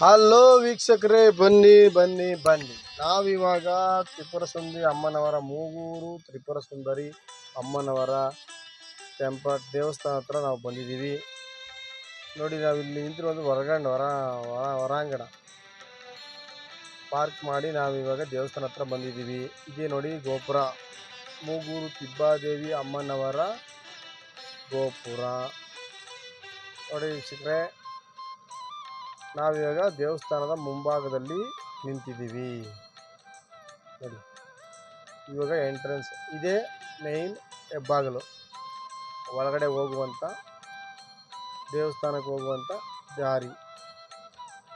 Hello ವೀಕ್ಷಕರೇ, ಬನ್ನಿ ಬನ್ನಿ ಬನ್ನಿ. ನಾವಿವಾಗ ತ್ರಿಪುರ ಸುಂದರಿ ಅಮ್ಮನವರ ಮೂಗೂರು ತ್ರಿಪುರ ಸುಂದರಿ ಅಮ್ಮನವರ ಟೆಂಪಲ್ ದೇವಸ್ಥಾನ ಹತ್ರ ನಾವು ಬಂದಿದ್ದೀವಿ. ನೋಡಿ, ನಾವು ಇಲ್ಲಿ ನಿಂತಿರೋದು ಹೊರಗಂಡ ಹೊರ ಹೊರ, ಹೊರಾಂಗಣ. ಪಾರ್ಕ್ ಮಾಡಿ ನಾವು ಇವಾಗ ದೇವಸ್ಥಾನ ಹತ್ರ ಬಂದಿದ್ದೀವಿ. ಇದೇ ನೋಡಿ ಗೋಪುರ. ಮೂಗೂರು ತಿಬ್ಬಾದೇವಿ ಅಮ್ಮನವರ ಗೋಪುರ. ನೋಡಿ ವೀಕ್ಷಕರೇ ನಾವಿವಾಗ ದೇವಸ್ಥಾನದ ಮುಂಭಾಗದಲ್ಲಿ ನಿಂತಿದ್ದೀವಿ. ನೋಡಿ ಇವಾಗ ಎಂಟ್ರೆನ್ಸ್ ಇದೇ ಮೇಯ್ನ್ ಹೆಬ್ಬಾಗಲು. ಒಳಗಡೆ ಹೋಗುವಂಥ ದೇವಸ್ಥಾನಕ್ಕೆ ಹೋಗುವಂಥ ದಾರಿ.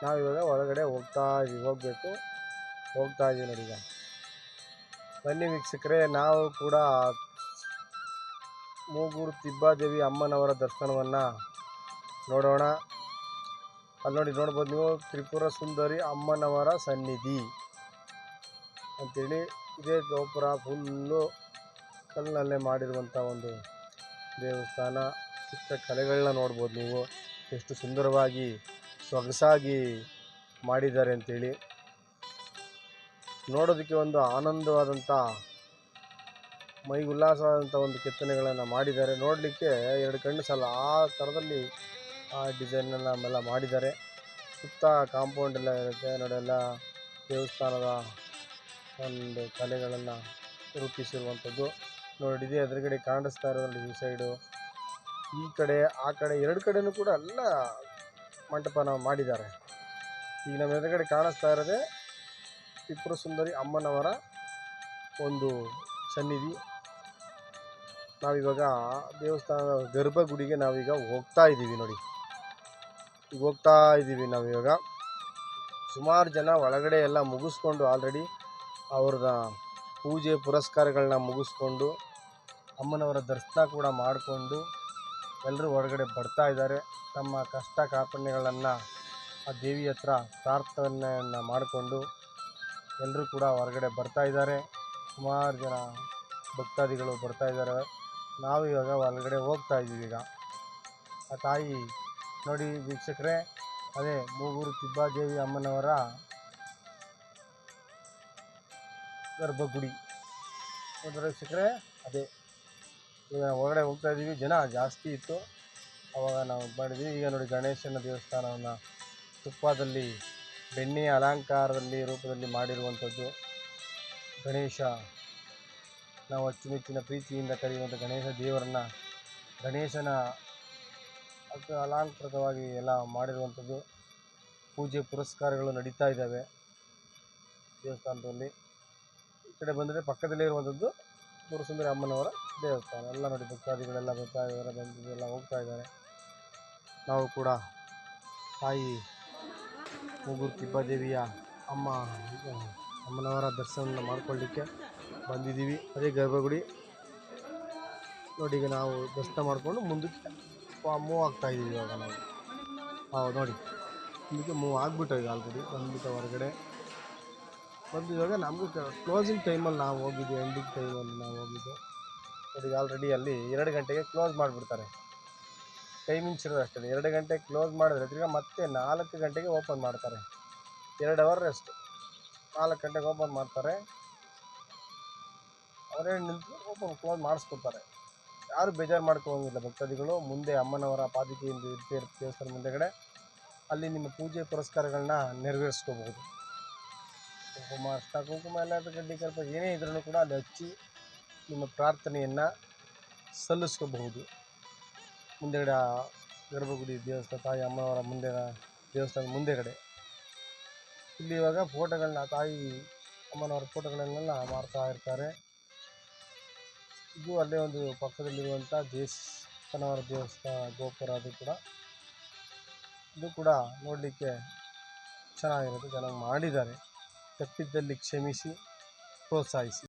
ನಾವಿವಾಗ ಒಳಗಡೆ ಹೋಗ್ತಾ ಇದ್ದೀವಿ. ಹೋಗಬೇಕು. ಹೋಗ್ತಾ ಇದ್ದೀವಿ ನೋಡಿ ಈಗ. ಬನ್ನಿ ವೀಕ್ಷಕರೇ, ನಾವು ಕೂಡ ಮೂಗೂರು ತಿಬ್ಬಾದೇವಿ ಅಮ್ಮನವರ ದರ್ಶನವನ್ನು ನೋಡೋಣ. ಅಲ್ಲಿ ನೋಡಿ ನೋಡ್ಬೋದು ನೀವು. ತ್ರಿಪುರ ಸುಂದರಿ ಅಮ್ಮನವರ ಸನ್ನಿಧಿ ಅಂತೇಳಿ ಇದೇ ಗೋಪುರ ಫುಲ್ಲು ಕಲ್ಲಲ್ಲೇ ಮಾಡಿರುವಂಥ ಒಂದು ದೇವಸ್ಥಾನ. ಚಿಕ್ಕ ಕಲೆಗಳನ್ನ ನೋಡ್ಬೋದು ನೀವು. ಎಷ್ಟು ಸುಂದರವಾಗಿ ಸೊಗಸಾಗಿ ಮಾಡಿದ್ದಾರೆ ಅಂತೇಳಿ. ನೋಡೋದಕ್ಕೆ ಒಂದು ಆನಂದವಾದಂಥ ಮೈ ಉಲ್ಲಾಸವಾದಂಥ ಒಂದು ಕೆತ್ತನೆಗಳನ್ನು ಮಾಡಿದ್ದಾರೆ. ನೋಡಲಿಕ್ಕೆ ಎರಡು ಕಣ್ಣು ಸಲ ಆ ಥರದಲ್ಲಿ ಆ ಡಿಸೈನನ್ನು ನಮ್ಮೆಲ್ಲ ಮಾಡಿದ್ದಾರೆ. ಸುತ್ತ ಕಾಂಪೌಂಡ್ ಎಲ್ಲ ಇರುತ್ತೆ. ನೋಡೆಲ್ಲ ದೇವಸ್ಥಾನದ ಒಂದು ಕಲೆಗಳನ್ನು ರೂಪಿಸಿರುವಂಥದ್ದು. ನೋಡಿ, ಇದೇ ಎದುರುಗಡೆ ಕಾಣಿಸ್ತಾ ಇರೋದು ನೋಡಿ ಈ ಸೈಡು ಈ ಕಡೆ, ಆ ಕಡೆ, ಎರಡು ಕಡೆಯೂ ಕೂಡ ಎಲ್ಲ ಮಂಟಪನ ಮಾಡಿದ್ದಾರೆ. ಈಗ ನಮ್ಮ ಎದುರುಗಡೆ ಕಾಣಿಸ್ತಾ ಇರೋದೇ ತ್ರಿಪುರ ಸುಂದರಿ ಅಮ್ಮನವರ ಒಂದು ಸನ್ನಿಧಿ. ನಾವಿವಾಗ ದೇವಸ್ಥಾನದ ಗರ್ಭಗುಡಿಗೆ ನಾವೀಗ ಹೋಗ್ತಾ ಇದ್ದೀವಿ ನೋಡಿ. ಹೋಗ್ತಾ ಇದ್ದೀವಿ ನಾವು ಇವಾಗ ಸುಮಾರು ಜನ ಒಳಗಡೆ ಎಲ್ಲ ಮುಗಿಸ್ಕೊಂಡು ಆಲ್ರೆಡಿ ಅವ್ರದ ಪೂಜೆ ಪುರಸ್ಕಾರಗಳನ್ನ ಮುಗಿಸ್ಕೊಂಡು, ಅಮ್ಮನವರ ದರ್ಶನ ಕೂಡ ಮಾಡಿಕೊಂಡು ಎಲ್ಲರೂ ಹೊರಗಡೆ ಬರ್ತಾ ಇದ್ದಾರೆ. ತಮ್ಮ ಕಷ್ಟ ಕಾರ್ಪಣ್ಯಗಳನ್ನು ಆ ದೇವಿ ಹತ್ರ ಪ್ರಾರ್ಥನೆಯನ್ನು ಮಾಡಿಕೊಂಡು ಎಲ್ಲರೂ ಕೂಡ ಹೊರಗಡೆ ಬರ್ತಾ ಇದ್ದಾರೆ. ಸುಮಾರು ಜನ ಭಕ್ತಾದಿಗಳು ಬರ್ತಾ ಇದ್ದಾರೆ. ನಾವು ಇವಾಗ ಹೊರಗಡೆ ಹೋಗ್ತಾ ಇದ್ದೀವಿ ಈಗ. ಆ ತಾಯಿ ನೋಡಿ ವೀಕ್ಷಕರೇ, ಅದೇ ಮೂಗೂರು ತಿಬ್ಬಾದೇವಿ ಅಮ್ಮನವರ ಗರ್ಭಗುಡಿ. ನೋಡಿದ್ರೆ ವೀಕ್ಷಕರೇ? ಅದೇ. ಈಗ ಹೊರಗಡೆ ಹೋಗ್ತಾ ಇದ್ದೀವಿ. ಜನ ಜಾಸ್ತಿ ಇತ್ತು. ಅವಾಗ ನಾವು ಮಾಡಿದ್ವಿ ಈಗ ನೋಡಿ ಗಣೇಶನ ದೇವಸ್ಥಾನವನ್ನು ತುಪ್ಪದಲ್ಲಿ ಬೆಣ್ಣೆಯ ಅಲಂಕಾರದಲ್ಲಿ ರೂಪದಲ್ಲಿ ಮಾಡಿರುವಂಥದ್ದು. ಗಣೇಶ ನಾವು ಅಚ್ಚುಮೆಚ್ಚಿನ ಪ್ರೀತಿಯಿಂದ ಕರೆಯುವಂಥ ಗಣೇಶ ದೇವರನ್ನು ಗಣೇಶನ ಅದು ಅಲಂಕೃತವಾಗಿ ಎಲ್ಲ ಮಾಡಿರುವಂಥದ್ದು. ಪೂಜೆ ಪುರಸ್ಕಾರಗಳು ನಡೀತಾ ಇದ್ದಾವೆ. ದೇವಸ್ಥಾನದಲ್ಲಿ. ಈ ಕಡೆ ಬಂದರೆ ಪಕ್ಕದಲ್ಲೇ ಇರುವಂಥದ್ದು ಗುರುಸುಂದರಿ ಅಮ್ಮನವರ ದೇವಸ್ಥಾನ. ಎಲ್ಲ ನೋಡಿ ಭಕ್ತಾದಿಗಳೆಲ್ಲ ಬರ್ತಾ ಇದ್ದಾರೆ, ಬಂದು ಎಲ್ಲ ಹೋಗ್ತಾ ಇದ್ದಾರೆ. ನಾವು ಕೂಡ ತಾಯಿ ಮೂಗೂರು ತಿಬ್ಬಾದೇವಿಯ ಅಮ್ಮ, ಅಮ್ಮನವರ ದರ್ಶನ ಮಾಡಿಕೊಳ್ಳಿಕ್ಕೆ ಬಂದಿದ್ದೀವಿ. ಅದೇ ಗರ್ಭಗುಡಿ. ನೋಡಿ ಈಗ ನಾವು ದರ್ಶನ ಮಾಡಿಕೊಂಡು ಮುಂದಕ್ಕೆ ಮೂವ್ ಆಗ್ತಾ ಇದ್ದೀವಿ ಇವಾಗ ನಾವು. ಹೌದು, ನೋಡಿ. ಇದಕ್ಕೆ ಮೂವ್ ಆಗಿಬಿಟ್ಟು ಈಗ ಆಲ್ರೆಡಿ ಬಂದ್ಬಿಟ್ಟು ಹೊರಗಡೆ. ಬಂದು ಇವಾಗ ನಮಗೂ ಕ್ಲೋಸಿಂಗ್ ಟೈಮಲ್ಲಿ ನಾವು ಹೋಗಿದ್ದು ಎಂಡಿಂಗ್ ಟೈಮಲ್ಲಿ ನಾವು ಹೋಗಿದ್ದು ಅದಕ್ಕೆ ಆಲ್ರೆಡಿ ಅಲ್ಲಿ ಎರಡು ಗಂಟೆಗೆ ಕ್ಲೋಸ್ ಮಾಡಿಬಿಡ್ತಾರೆ. ಟೈಮಿಂಗ್ಸ್ ಇರೋದು ಅಷ್ಟೇ. ಎರಡು ಗಂಟೆಗೆ ಕ್ಲೋಸ್ ಮಾಡಿದ್ರೆ ತಿರ್ಗಿ ಮತ್ತೆ ನಾಲ್ಕು ಗಂಟೆಗೆ ಓಪನ್ ಮಾಡ್ತಾರೆ. ಎರಡು ಅವರ್ ರೆಸ್ಟ್ ನಾಲ್ಕು ಗಂಟೆಗೆ ಓಪನ್ ಮಾಡ್ತಾರೆ. ಅವರೇ ನಿಂತು ಓಪನ್ ಕ್ಲೋಸ್ ಮಾಡಿಸ್ಕೊತಾರೆ ಯಾರು ಬೇಜಾರು ಮಾಡ್ಕೋಂಗಿಲ್ಲ ಭಕ್ತಾದಿಗಳು. ಮುಂದೆ ಅಮ್ಮನವರ ಪಾದಿಕೆಯಿಂದ ಇರ್ತೀರ ದೇವಸ್ಥಾನ ಮುಂದೆಗಡೆ ಅಲ್ಲಿ ನಿಮ್ಮ ಪೂಜೆ ಪುರಸ್ಕಾರಗಳನ್ನ ನೆರವೇರಿಸ್ಕೋಬಹುದು. ಕುಂಕುಮ ಅಷ್ಟ ಕುಂಕುಮ ಎಲ್ಲ ಗಡ್ಡಿ ಕಲ್ಪ ಏನೇ ಇದ್ರೂ ಕೂಡ ಅಲ್ಲಿ ಹಚ್ಚಿ ನಿಮ್ಮ ಪ್ರಾರ್ಥನೆಯನ್ನು ಸಲ್ಲಿಸ್ಕೋಬಹುದು. ಮುಂದೆಗಡೆ ಗರ್ಭಗುಡಿ ದೇವಸ್ಥಾನ, ತಾಯಿ ಅಮ್ಮನವರ ಮುಂದೆ ದೇವಸ್ಥಾನದ ಮುಂದೆಗಡೆ. ಇಲ್ಲಿ ಇವಾಗ ಫೋಟೋಗಳನ್ನ ತಾಯಿ ಅಮ್ಮನವರ ಫೋಟೋಗಳನ್ನೆಲ್ಲ ಮಾರ್ತಾ ಇರ್ತಾರೆ. ಇದು ಅಲ್ಲೇ ಒಂದು ಪಕ್ಕದಲ್ಲಿರುವಂಥ ದೇವಸ್ಥಾನವರ ದೇವಸ್ಥಾನ, ಗೋಪುರ ಅದು ಕೂಡ. ಇದು ಕೂಡ ನೋಡಲಿಕ್ಕೆ ಚೆನ್ನಾಗಿರುತ್ತೆ. ಚೆನ್ನಾಗಿ ಮಾಡಿದ್ದಾರೆ. ತಪ್ಪಿದ್ದಲ್ಲಿ ಕ್ಷಮಿಸಿ, ಪ್ರೋತ್ಸಾಹಿಸಿ.